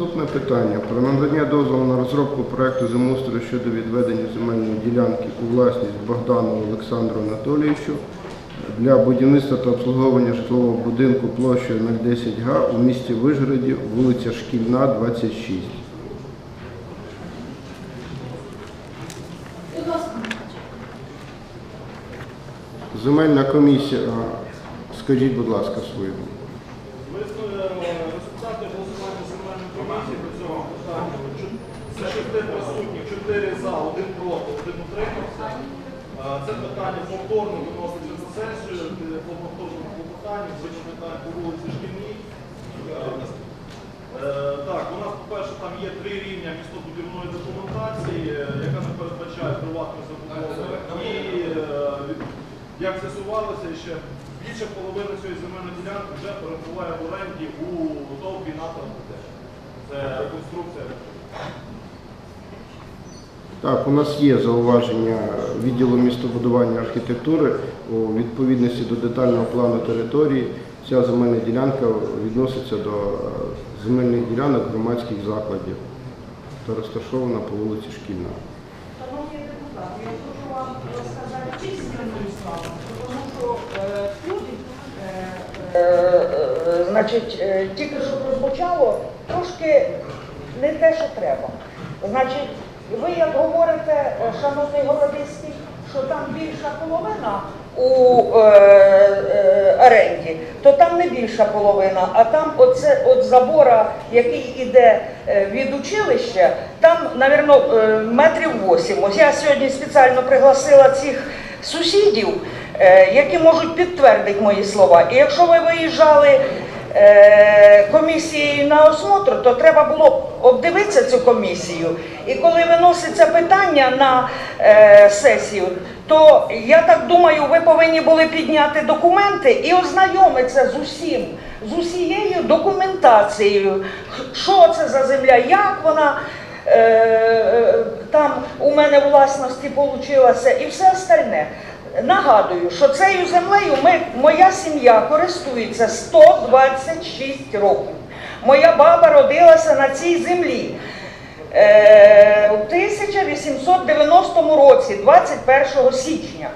Наступне питання про надання дозволу на розробку проекту землеустрою щодо відведення земельної ділянки у власність Богдану Олександру Анатолійовичу для будівництва та обслуговування житлового будинку площею 010 га у місті Вижгороді, вулиця Шкільна, 26. Земельна комісія, скажіть, будь ласка, свою. Це питання повторно виноситься на сесію, по повторному клопотанню, це питання по вулиці Шкільній. Е, е, Так, у нас, по-перше, там є три рівня містобудівної документації, е, яка не передбачає приватну забудову. І як з'ясувалося, ще більше половини цієї земельної ділянки вже перебуває в оренді у ТОВ «Біната МТ». Це реконструкція. Так, у нас є зауваження відділу містобудування архітектури у відповідності до детального плану території. Ця земельна ділянка відноситься до е, земельних ділянок громадських закладів та розташована по вулиці Шкільна. Шановні депутати, я хочу вам розказати чистими словами, тому що тут, е, е, значить, тільки що прозвучало трошки не те, що треба. Значить, ви як говорите, е, шановний Городиський, що там більша половина у е, е, оренді, то там не більша половина, а там оце от забора, який іде е, від училища, там, мабуть, метрів 8. Ось я сьогодні спеціально пригласила цих сусідів, е, які можуть підтвердити мої слова. І якщо ви виїжджали е, комісією на осмотр, то треба було обдивитися цю комісію. І коли виноситься питання на е, сесію, то я так думаю, ви повинні були підняти документи і ознайомитися з усім, з усією документацією, що це за земля, як вона. е, е, Там у мене власності получилося і все остальне. Нагадую, що цією землею ми, моя сім'я користується 126 років. Моя баба родилася на цій землі. Е, у 1890 році, 21 січня.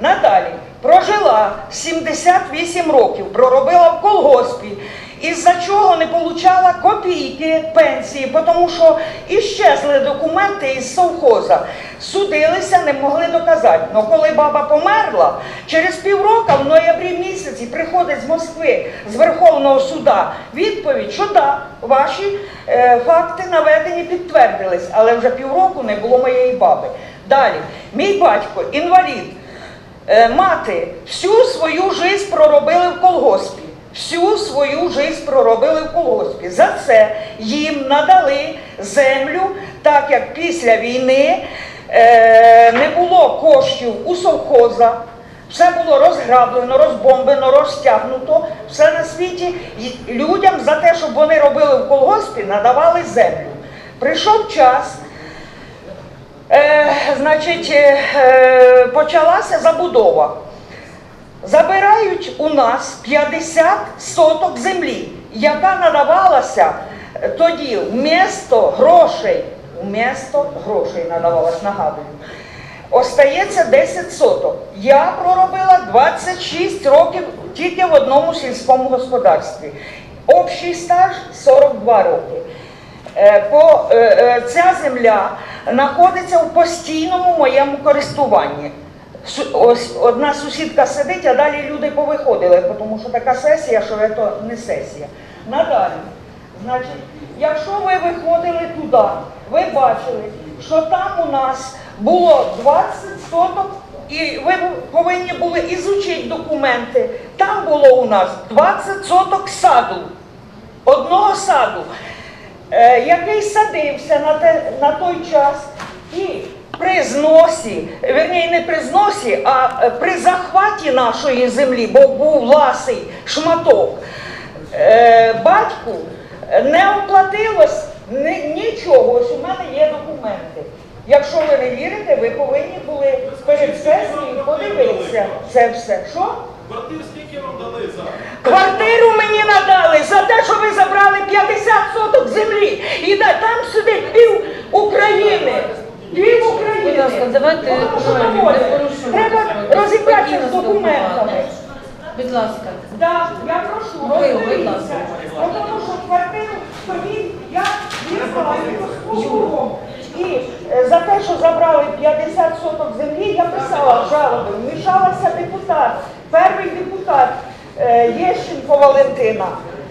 Надалі прожила 78 років, проробила в колгоспі, із-за чого не получала копійки пенсії, тому що іщезли документи із совхоза. Судилися, не могли доказати. Но коли баба померла, через півроку, в ноябрі місяці, приходить з Москви, з Верховного суда, відповідь, що да, ваші е, факти наведені підтвердились, але вже півроку не було моєї баби. Далі, мій батько, інвалід, Е, мати всю свою жизнь проробили в колгоспі. Всю свою жизнь проробили в колгоспі. За це їм надали землю, так як після війни е, не було коштів у совхоза. Все було розграблено, розбомбено, розтягнуто. Все на світі. І людям за те, щоб вони робили в колгоспі, надавали землю. Прийшов час, Е, значить, е, почалася забудова. Забирають у нас 50 соток землі, яка надавалася е, тоді вмісто грошей, вмісто грошей надавалась, нагадую. Остається 10 соток. Я проробила 26 років тільки в одному сільському господарстві. Общий стаж 42 роки. Е, По, е, ця земля знаходиться у постійному моєму користуванні. Ось одна сусідка сидить, а далі люди повиходили, тому що така сесія, що це не сесія. Надалі, значить, якщо ви виходили туди, ви бачили, що там у нас було 20 соток, і ви повинні були ізучити документи. Там було у нас 20 соток саду, одного саду е, який садився на той час і при зносі, верні, не при зносі, а е, при захваті нашої землі, бо був ласий шматок, е, батьку не оплатилось нічого. Ось у мене є документи. Якщо ви не вірите, ви повинні були перед сесією подивитися це все. Що? Квартир скільки вам дали за? Квартиру мені надали за те, що ви забрали 50 соток землі давайте. Треба розібратися з документами. Будь ласка. Так, я прошу, Ви, розберіться. Тому що квартиру собі я їздила з прокурором. І е, за те, що забрали 50 соток землі, я писала жалоби. Вмішалася депутат, перший депутат е, Єщенко Валентина.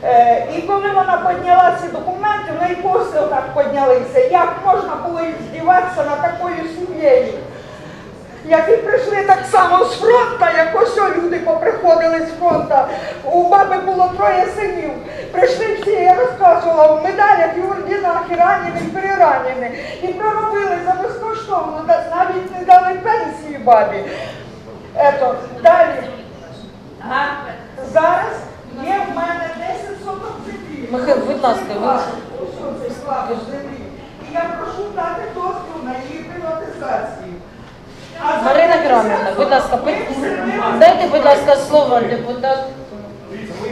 Е, І коли вона підняла ці документи, в неї кости отак піднялися. Як можна було здіватися над такою сім'єю? які прийшли так само з фронту, як ось люди поприходили з фронту. У баби було троє синів. Прийшли всі, я розказувала в медалях і орденах, і ранені, і переранені. І проробили за безкоштовно, навіть не дали пенсії бабі. Ето, далі. А зараз є в мене 10 соток землі. Михайло, будь ласка, ви- я прошу дати дозвіл на її приватизацію. Марина Громівна, будь ласка, дайте, будь ласка, слово депутат. Дивіться, ми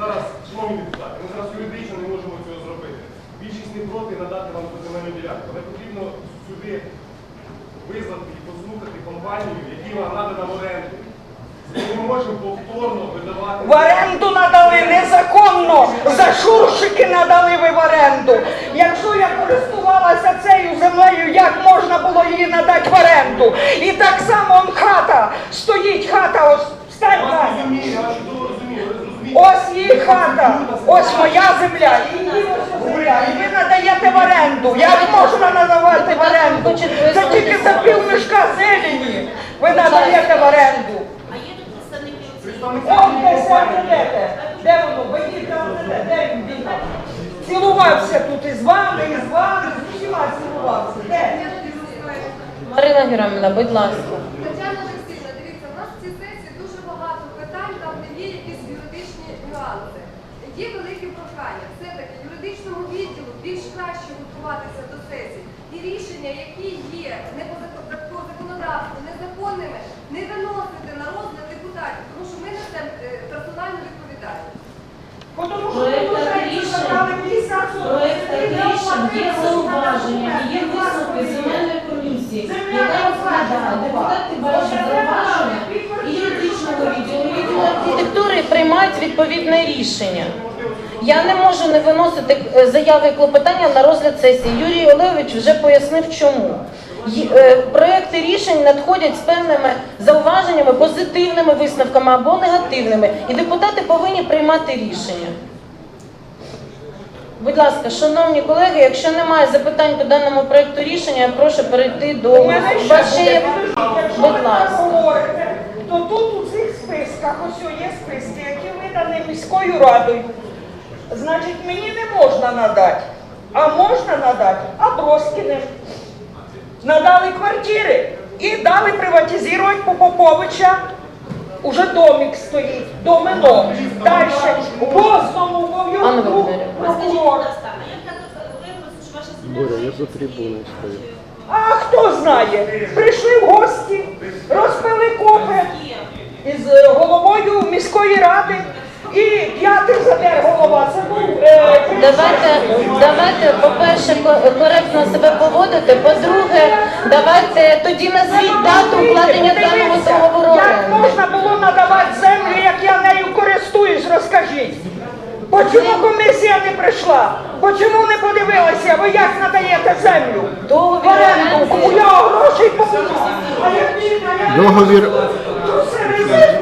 зараз, шановні депутати, ми зараз юридично не можемо цього зробити. Більшість не проти надати вам земельну ділянку, але потрібно сюди визнати і послухати компанію, які вам надана в оренду. Ми не можемо повторно видавати. В оренду надали незаконно. За шуршики надали ви в оренду. Якщо я користувалася цією землею, як можна було її надати в оренду? І так само он хата. Стоїть хата, ось встань. Ось її хата, ось моя земля, і її ось земля. І ви надаєте в оренду. Як можна надавати в оренду? Це тільки за пів мішка зелені. Ви надаєте в оренду. А є тут представники От де сядете. Де воно? Вийдіть там, де, де він бігав? Цілувався тут із вами, і з вами, з усіма цілувався. Де? Марина Громівна, будь ласка. Тетяна Олексійовна, дивіться, у нас в цій сесії дуже багато питань, там де є якісь юридичні нюанси. Є велике прохання все-таки юридичному відділу більш краще готуватися до сесії. І рішення, які є не по зак- по законодавству, незаконними, не виносити на розгляд депутатів, тому що ми несемо е, персональну відповідальність. Тому що Проект ви вже рішень- забрали 50 соток. Проект Землі не рішень є оплатили, зауваження, що є там висновки документи. земельної комісії, Земля яка не розглядає оплачена депутати бачать зауваження і юридичного відділу, відділу архітектури приймають відповідне рішення. Я не можу не виносити е, заяви і клопотання на розгляд сесії. Юрій Олегович вже пояснив, чому. Е, Проекти рішень надходять з певними зауваженнями, позитивними висновками або негативними, і депутати повинні приймати рішення. Будь ласка, шановні колеги, якщо немає запитань по даному проекту рішення, я прошу перейти до У мене ще вашої. буде, якщо Будь так ласка. говорите, то тут у цих списках ось є списки, які видані міською радою. Значить, мені не можна надати, а можна надати Аброськіним. Надали квартири і дали приватизувати по Поповича. Уже домик стоїть, домино. Далі в Розному, в Анна Вов'янку, Володимирівна. Скажіть, будь прокурор. Боря, я за трибуною стою. А хто знає? Прийшли в гості, розпили копи із е, головою міської ради. І п'ятий задер голова. Це був е, Давайте, давайте, по-перше, ко- коректно себе поводити. По-друге, давайте тоді назвіть дату укладення даного договору. Як оренди. можна було надавати землю, як я нею користуюсь, розкажіть. Почому комісія не прийшла? Почому не подивилася? Ви як надаєте землю? Договір оренду, оренди. я грошей побудую. А як ні, а я- Договір То все купить.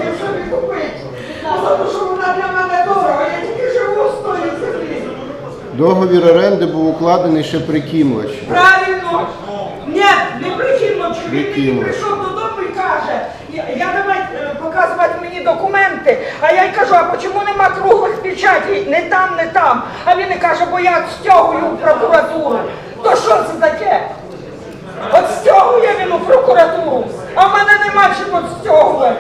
Тому що вона для мене дорога, я тільки живу з тої землі. Договір оренди був укладений ще при Кімлачі. Правильно. Ні, не прикинно, чи він мені прийшов додому і каже, я, я давай е, показувати мені документи, а я й кажу, а чому нема круглих печатей? Не там, не там. А він і каже, бо я стягую в прокуратуру. То що це таке? От стягує він у прокуратуру, а в мене нема чим от стягувати.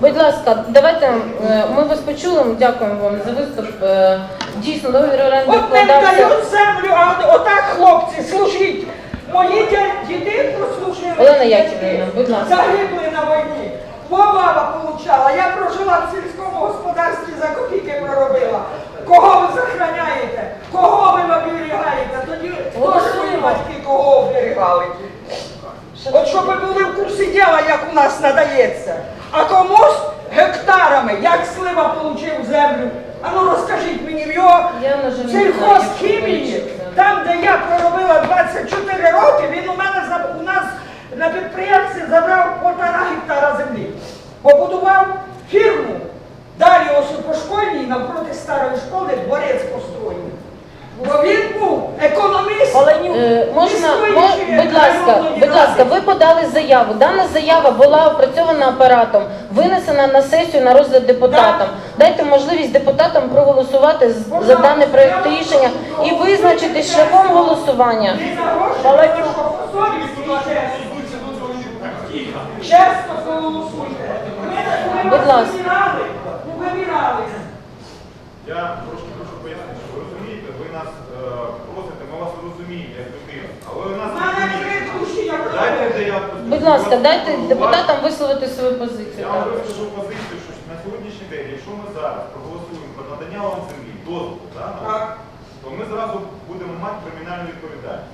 Будь ласка, давайте е, ми вас почули. Дякуємо вам за виступ. Е, Дійсно, договір оренди От не вкладався. дають землю, а отак, хлопці, служіть. Мої дя- діти прослужили. Олена Яківна, будь ласка. Загибли на війні. Бо баба получала. Я прожила в сільському господарстві за копійки проробила. Кого ви захороняєте? Кого ви оберігаєте? Тоді теж мої батьки кого оберігали. От щоб ви були в курсі діла, як у нас надається. А комусь гектарами, як слива землю. А ну розкажіть мені, в його сільхозхімії, там, де я проробила 24 роки, він у мене у нас на підприємстві забрав полтора гектара землі. Побудував фірму. Далі ось по школьній, навпроти старої школи, дворець построїв. Бо він був економіст. Е, Можна, міської мо- чи будь ласка, будь ласка, ви подали заяву. Дана заява була опрацьована апаратом, винесена на сесію на розгляд депутатам. Дайте можливість депутатам проголосувати за даний проект рішення і визначитись шляхом голосування. Чесно. Проголосуйте. Ми- Будь ласка. вибирали. Я трошки хочу пояснити, що ви розумієте, ви нас е, просите, ми вас розуміємо, як людину, але ви нас У я Дайте, я Будь ласка, дайте депутатам висловити свою позицію. Я вам Так. позицію, що на сьогоднішній день, якщо ми зараз проголосуємо про надання вам землі, дозволу, да, то ми зразу будемо мати кримінальну відповідальність.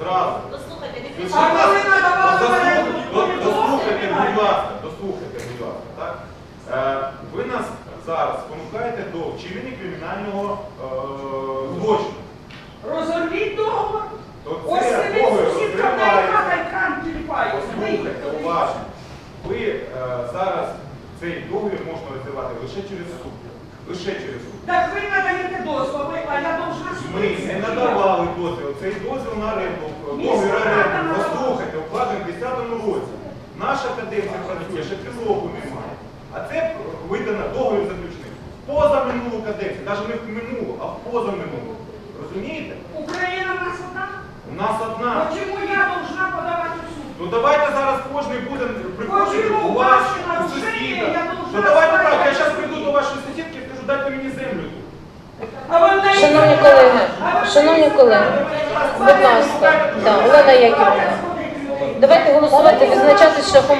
Зразу. Послухайте, не Ви кричіть. ж А нас- коли надавали дослухайте, мене, до- то Дослухайте, не будь було ласка, дослухайте, будь ласка, так? Е, Ви нас зараз спонукаєте до вчинення кримінального е, злочину. Розорвіть договор. То Ось це договір сусідка тіліпає. Послухайте уважно. Ви е, зараз цей договір можна розірвати лише через суд. Лише через суд. Так ви надаєте дозвол, ви- а я должна Ми не надавали дозвіл. Цей дозвіл на оренду, договір оренди, послухайте, укладений в 10-му році. Наша каденція працює, ще півроку немає. А це видано договір заключений. Поза минулу каденцію, навіть не в минулу, а в поза минулу. Розумієте? Україна в нас одна. У нас одна. А чому я должна подавати в суд? Ну давайте зараз кожен буде приходити у вас, у сусіда. Я Ну давайте так, я зараз прийду до вашої сусідки і скажу, дайте мені землю Шановні колеги, шановні колеги, будь ласка, да, Олена Яківна. Давайте голосувати, визначатись шляхом